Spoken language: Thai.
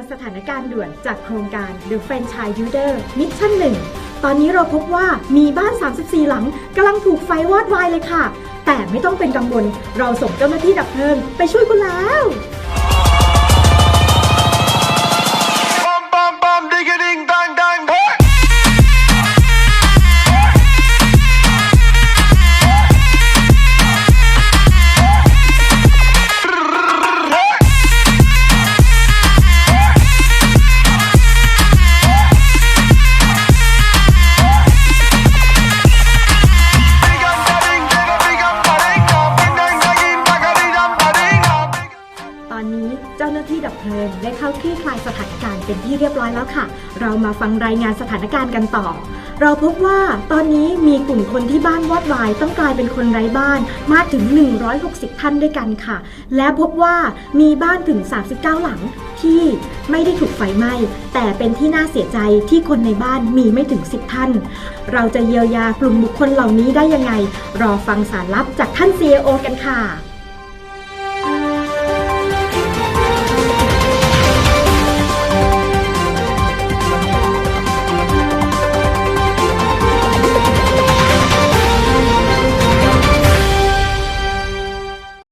านสถานการณ์ด่วนจากโครงการ The Franchise Builder Mission 1 ตอนนี้เราพบว่ามีบ้าน 34 หลังกำลังถูกไฟวอดวายเลยค่ะ แต่ไม่ต้องเป็นกังวล เราส่งเจ้าหน้าที่ดับเพลิงไปช่วยคุณแล้ว อนนี้เจ้าหน้าที่ดับเพลิงได้เข้าคลี่คลายสถานการณ์เป็นที่เรียบร้อยแล้วค่ะ เรามาฟังรายงานสถานการณ์กันต่อ เราพบว่าตอนนี้มีกลุ่มคนที่บ้านวอดวายต้องกลายเป็นคนไร้บ้านมากถึง 160 ท่านด้วยกันค่ะ และพบว่ามีบ้านถึง 39 หลังที่ไม่ได้ถูกไฟไหม้แต่เป็นที่น่าเสียใจที่คนในบ้านมีไม่ถึง 10 ท่าน เราจะเยียวยากลุ่มบุคคลเหล่านี้ได้ยังไง รอฟังสารลับจากท่าน CEO กันค่ะ